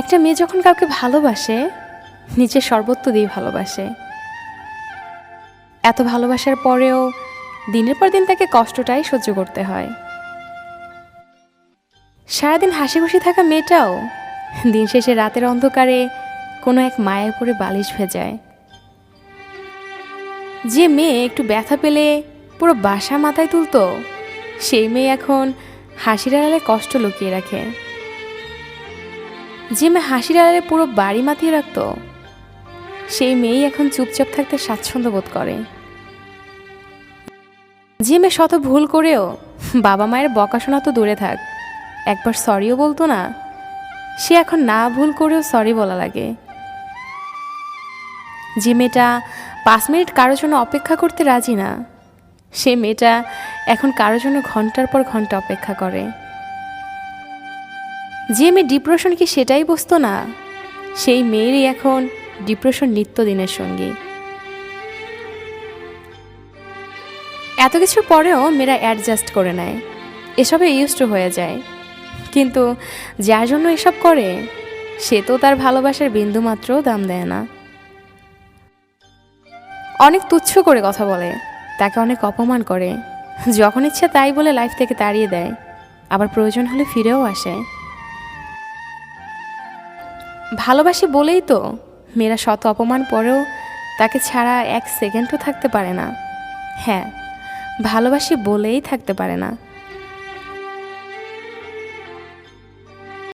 একটা মেয়ে যখন কাউকে ভালোবাসে নিজের সর্বত্র দিয়ে ভালোবাসে। এত ভালোবাসার পরেও দিনের পর দিন তাকে কষ্টটাই সহ্য করতে হয়। সারাদিন হাসি খুশি থাকা মেয়েটাও দিন শেষে রাতের অন্ধকারে কোনো এক মায়ের পরে বালিশ ভেজায়। যে মেয়ে একটু ব্যথা পেলে পুরো বাসা মাথায় তুলতো, সেই মেয়ে এখন হাসির আড়ালে কষ্ট লুকিয়ে রাখে। যে মেয়ে হাসির আড়ালে পুরো বাড়ি মাতিয়ে রাখতো, সেই মেয়েই এখন চুপচাপ থাকতে স্বাচ্ছন্দ্য বোধ করে। যে মেয়ে শত ভুল করেও বাবা মায়ের বকাশোনা তো দূরে থাক, একবার সরিও বলতো না, সে এখন না ভুল করেও সরি বলা লাগে। যে মেয়েটা পাঁচ মিনিট কারোর জন্য অপেক্ষা করতে রাজি না। সে মেয়েটা এখন কারোর জন্য ঘণ্টার পর ঘণ্টা অপেক্ষা করে। যে মেয়ে ডিপ্রেশন কি সেটাই বুঝতো না। সেই মেয়েরই এখন ডিপ্রেশন নিত্যদিনের সঙ্গী। এত কিছুর পরেও মেয়েরা অ্যাডজাস্ট করে নেয়। এসবে ইউজ টু হয়ে যায়। কিন্তু যার জন্য এসব করে, সে তো তার ভালোবাসার বিন্দুমাত্রও দাম দেয় না। অনেক তুচ্ছ করে কথা বলে, তাকে অনেক অপমান করে। যখন ইচ্ছা তাই বলে লাইফ থেকে তাড়িয়ে দেয়, আবার প্রয়োজন হলে ফিরেও আসে। ভালোবাসি বলেই তো মেয়েরা শত অপমান পরেও তাকে ছাড়া এক সেকেন্ডও থাকতে পারে না। হ্যাঁ ভালোবাসি বলেই থাকতে পারে না।